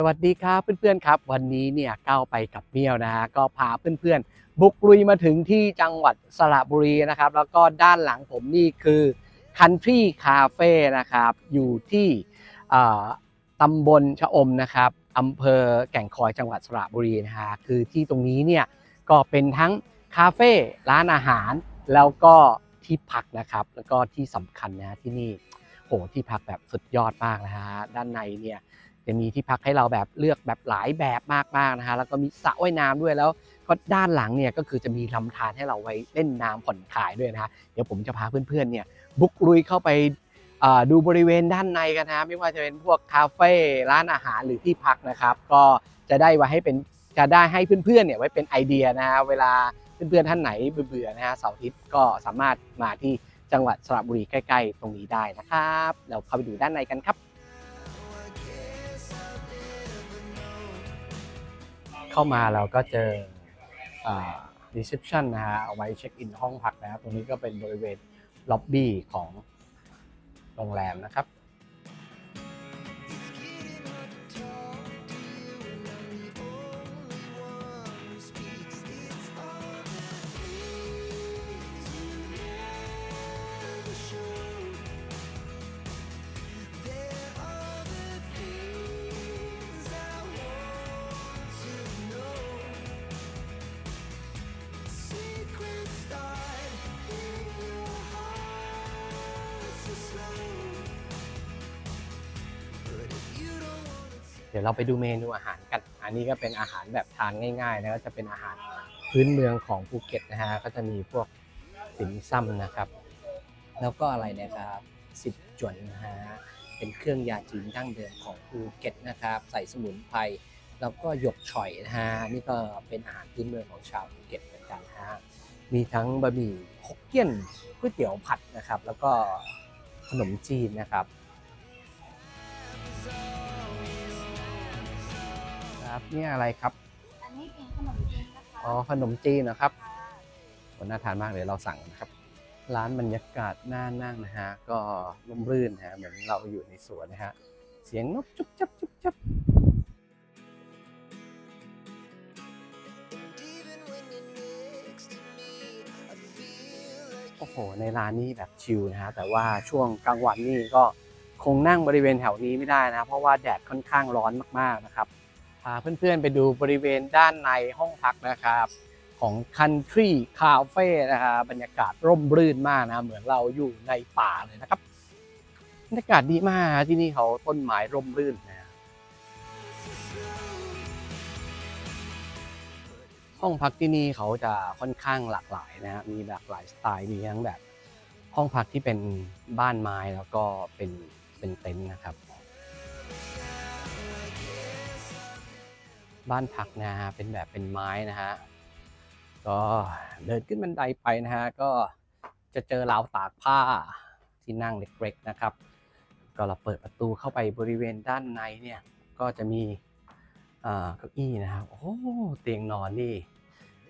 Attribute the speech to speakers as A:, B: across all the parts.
A: สวัสดีครับเพื่อนๆครับ วันนี้เนี่ยก้าวไปกับเมี่ยวนะฮะก็พาเพื่อนๆ บุกลุยมาถึงที่จังหวัดสระบุรีนะครับ แล้วก็ด้านหลังผมนี่คือ Country Cafe นะครับ อยู่ที่ตำบลชะอมนะครับอำเภอแก่งคอยจังหวัดสระบุรีนะฮะคือที่ตรงนี้เนี่ยก็เป็นทั้งคาเฟ่ร้านอาหาร แล้วก็ที่พักนะครับ แล้วก็ที่สำคัญนะที่นี่โหที่พักแบบสุดยอดมากนะฮะด้านในเนี่ย จะมีที่พักให้เราแบบเลือกแบบหลายแบบมากๆนะฮะแล้วก็มีสระว่ายน้ำด้วยแล้วก็ด้านหลังเนี่ยก็คือจะมีลำธารให้เราไว้เล่นน้ำผ่อนคลายด้วยนะฮะเดี๋ยวผมจะพาเพื่อนๆเนี่ยบุกลุยเข้าไปดูบริเวณด้านในกันนะไม่ว่าจะเป็นพวกคาเฟ่ร้านอาหารหรือที่พักนะครับ ก็จะได้ไว้ให้เป็นจะได้ให้เพื่อนๆเนี่ยไว้เป็นไอเดียนะฮะเวลาเพื่อนๆท่านไหนเบื่อๆนะฮะเสาร์อาทิตย์ก็สามารถมาที่จังหวัดสระบุรีใกล้ ๆ ตรงนี้ได้นะครับเราเข้าไปดูด้านในกันครับ เข้ามาเราก็เจอรีเซพชันนะฮะเอาไว้เช็คอินห้องพักนะครับ ตรงนี้ก็เป็นบริเวณล็อบบี้ของโรงแรมนะครับ เดี๋ยวเราไปดูเมนูอาหารกัน อันนี้ก็เป็นอาหารแบบทานง่ายๆนะก็จะเป็นอาหารพื้นเมืองของภูเก็ตนะฮะ ก็จะมีพวกติ่มซำนะครับ แล้วก็อะไรนะครับสิบจวนนะฮะ เป็นเครื่องยาจีนดั้งเดิมของภูเก็ตนะครับ ใส่สมุนไพร แล้วก็หยกฉ่อยนะฮะ นี่ก็เป็นอาหารพื้นเมืองของชาวภูเก็ตเหมือนกันนะฮะ มีทั้งบะหมี่ฮกเกี้ยนก๋วยเตี๋ยวผัดนะครับ แล้วก็ขนมจีนนะครับครับนี่อะไรครับ
B: อันนี้เป็นขนมจีนนะคะ
A: อ๋อขนมจีนนะครับคนน่าทานมากเลยเราสั่งนะครับ ร้านบรรยากาศน่านั่งนะฮะก็ร่มรื่นนะฮะเหมือนเราอยู่ในสวนนะฮะเสียงนกจุ๊บจับจุ๊บจับ โอ้โห ในร้านนี้แบบชิลนะฮะ แต่ว่าช่วงกลางวันนี่ก็คงนั่งบริเวณแถวนี้ไม่ได้นะ เพราะว่าแดดค่อนข้างร้อนมากๆนะครับ พาเพื่อนๆไปดูบริเวณด้านในห้องพักนะครับ ของ Country Cafe นะครับบรรยากาศร่มรื่นมากนะ เหมือนเราอยู่ในป่าเลยนะครับ บรรยากาศดีมากที่นี่เขาต้นไม้ร่มรื่นนะ ห้องพักที่นี่เขาจะค่อนข้างหลากหลายนะฮะมีหลากหลายสไตล์มีทั้งแบบ ห้องพักที่เป็นบ้านไม้แล้วก็เป็นเป็นเต็นท์นะครับ บ้านพักนะฮะเป็นแบบเป็นไม้นะฮะก็เดินขึ้นบันไดไปนะฮะก็จะเจอราวตากผ้าที่นั่งเล็กๆนะครับ ก็เราเปิดประตูเข้าไปบริเวณด้านในเนี่ยก็จะมี เก้าอี้นะครับโอ้เตียงนอนนี่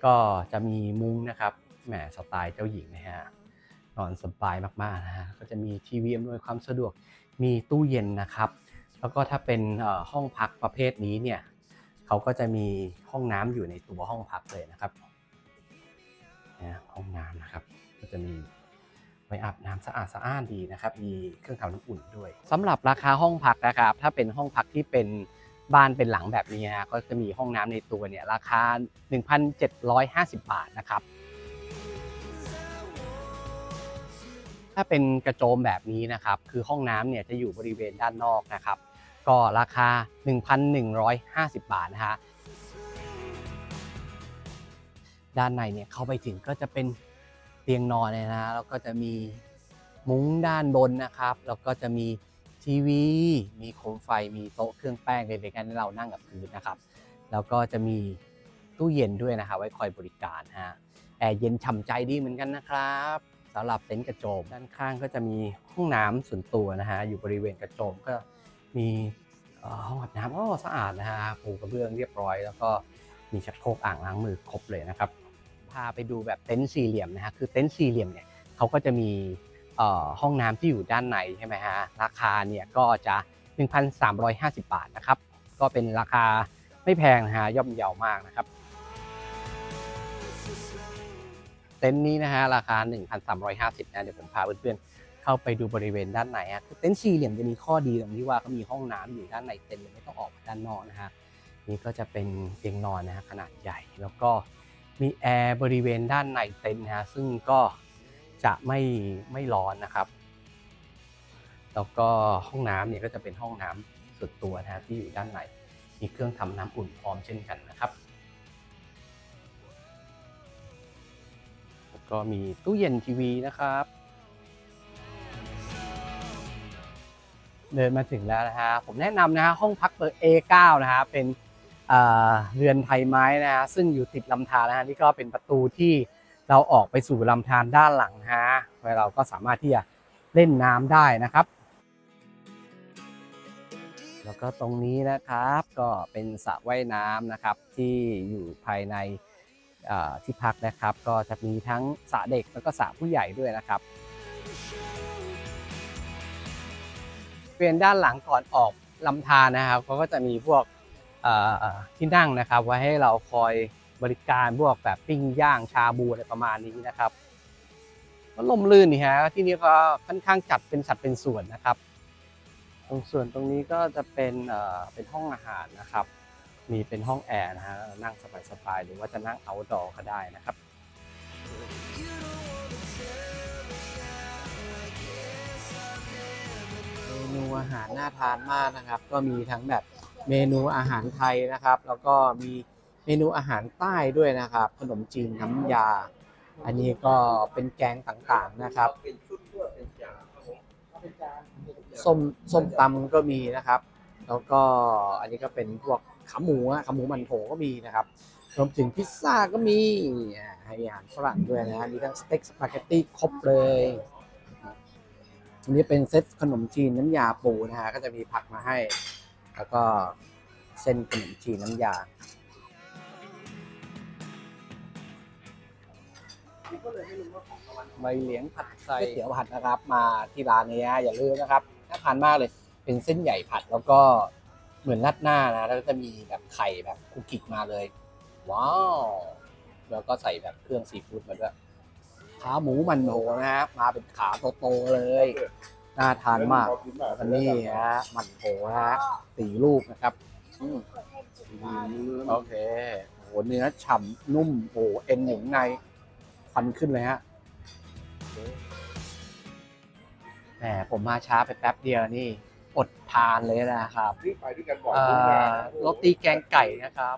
A: ก็จะมีมุ้งนะครับแหมสไตล์เจ้าหญิงนะฮะนอนสบายมากๆนะฮะก็จะมีทีวีอำนวยความสะดวกมีตู้เย็นนะครับ แล้วก็ถ้าเป็นห้องพักประเภทนี้เนี่ยเขาก็จะมีห้องน้ำอยู่ในตัวห้องพักเลยนะครับนะห้องน้ำนะครับ ก็จะมีไว้อาบน้ำสะอาดสะอ้านดีนะครับ มีเครื่องทำน้ำอุ่นด้วยสำหรับราคาห้องพักนะครับ ถ้าเป็นห้องพักที่เป็น บ้านเป็นหลังแบบนี้นะก็จะมีห้องน้ำในตัวเนี่ยราคา 1,750 บาทนะครับ ถ้าเป็นกระโจมแบบนี้นะครับ คือห้องน้ำเนี่ยจะอยู่บริเวณด้านนอกนะครับ ก็ราคา 1,150 บาทนะฮะด้านในเนี่ยเข้าไปถึงก็จะเป็นเตียงนอนเลยนะแล้วก็จะมีมุ้งด้านบนนะครับ แล้วก็จะมี ทีวี มีโคมไฟมีโต๊ะเครื่องแป้งเล็กๆให้เรานั่งกับพื้นนะครับ แล้วก็จะมีตู้เย็นด้วยนะครับไว้คอยบริการฮะแอร์เย็นฉ่ำใจดีเหมือนกันนะครับสำหรับเต็นท์กระโจม ด้านข้างก็จะมีห้องน้ำส่วนตัวนะฮะอยู่บริเวณกระโจมก็มีห้องอาบน้ำอ้สะอาดนะฮะปูกระเบื้องเรียบร้อย แล้วก็มีชักโครกอ่างล้างมือครบเลยนะครับพาไปดูแบบเต็นท์สี่เหลี่ยมนะฮะคือเต็นท์สี่เหลี่ยมเนี่ยเขาก็จะมี ห้องน้ำที่อยู่ด้านในใช่ไหมฮะราคาเนี่ยก็จะ 1,350 บาทนะครับ ก็เป็นราคาไม่แพงนะฮะย่อมเยาวมากนะครับเต็นท์นี้นะฮะราคา 1,350นะเดี๋ยวผมพาเพื่อนๆเข้าไปดูบริเวณด้านในฮะคือเต็นท์สี่เหลี่ยมจะมีข้อดีตรงที่ว่าเขามีห้องน้ำอยู่ด้านในเต็นท์เลยไม่ต้องออกด้านนอกนะฮะนี่ก็จะเป็นเตียงนอนนะฮะขนาดใหญ่ แล้วก็มีแอร์บริเวณด้านในเต็นท์นะฮะซึ่งก็ จะไม่ไม่ร้อนนะครับ แล้วก็ห้องน้ำเนี่ยก็จะเป็นห้องน้ำส่วนตัวนะฮะที่อยู่ด้านในมีเครื่องทำน้ำอุ่นพร้อมเช่นกันนะครับ แล้วก็มีตู้เย็นทีวีนะครับเดินมาถึงแล้วนะฮะผมแนะนำนะฮะห้องพักเบอร์ A9 นะฮะเป็นเอ่อเรือนไทยไม้นะฮะซึ่งอยู่ติดลำธารนะฮะนี่ก็เป็นประตูที่ เราออกไปสู่ลำธารด้านหลังนะฮะเราก็สามารถที่จะเล่นน้ำได้นะครับ แล้วก็ตรงนี้นะครับก็เป็นสระว่ายน้ำนะครับที่อยู่ภายในที่พักนะครับ ก็จะมีทั้งสระเด็กแล้วก็สระผู้ใหญ่ด้วยนะครับเปลี่ยนด้านหลังก่อนออกลำธารนะครับเขาก็จะมีพวกที่นั่งนะครับ ไว้ให้เราคอย บริการพวกแบบปิ้งย่างชาบูอะไรประมาณนี้นะครับก็ลมลื่นนี่ฮะที่นี่ก็ค่อนข้างจัดเป็นสัดเป็นส่วนนะครับ ตรงส่วนตรงนี้ก็จะเป็นเอ่อเป็นห้องอาหารนะครับ มีเป็นห้องแอร์นะฮะนั่งสบายๆหรือว่าจะนั่ง outdoor ก็ได้นะครับเมนูอาหารน่าทานมากนะครับ ก็มีทั้งแบบเมนูอาหารไทยนะครับ แล้วก็มี เมนูอาหารใต้ด้วยนะครับ ขนมจีนน้ำยา อันนี้ก็เป็นแกงต่างๆนะครับ ส้มส้มตำก็มีนะครับ แล้วก็อันนี้ก็เป็นพวกขาหมูขาหมูมันโถก็มีนะครับรวมถึงพิซซ่าก็มีอาให้อาหารฝรั่งด้วยนะมีทั้งสเต็กสปาเกตตี้ครบเลยอันนี้เป็นเซตขนมจีนน้ำยาปูนะฮะก็จะมีผักมาให้ แล้วก็เส้นขนมจีนน้ำยา ใบเหลียงผัดไส้ก๋วยเตี๋ยวผัดนะครับ มาที่ร้านนี้อย่าลืมนะครับน่าทานมากเลย เป็นเส้นใหญ่ผัดแล้วก็เหมือนราดหน้านะ แล้วก็จะมีแบบไข่แบบคุกกิกมาเลย ว้าว แล้วก็ใส่แบบเครื่องซีฟู้ดมาด้วยขาหมูมันโถนะฮะมาเป็นขาโตๆเลยน่าทานมากแล้วก็นี่ฮะมันโถนะฮะสี่ลูกนะครับอืม โอเคโอ้โหเนื้อฉ่ำนุ่มโอ้โหเอ็นหมูใน ควันขึ้นเลยฮะแหมผมมาช้าไปแป๊บเดียวนี่ อดทานเลยนะครับ
C: ที่ไปด้วยกันบ่อย
A: เอ่
C: ทุกงาน
A: อโรตีแกงไก่นะครับ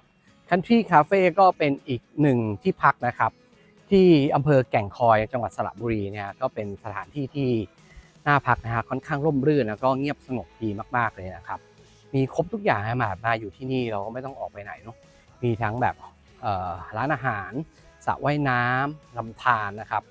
A: คันทรีคาเฟ่ก็เป็นอีกหนึ่งที่พักนะครับ ที่อำเภอแก่งคอยจังหวัดสระบุรีเนี่ยก็เป็นสถานที่ที่น่าพักนะฮะค่อนข้างร่มรื่นแล้วก็เงียบสงบดีมาก ๆเลยนะครับ มีครบทุกอย่างให้มามาอยู่ที่นี่เราก็ไม่ต้องออกไปไหนเนาะมีทั้งแบบเอ่อร้านอาหารส ระว่ายน้ำลำธารนะครับ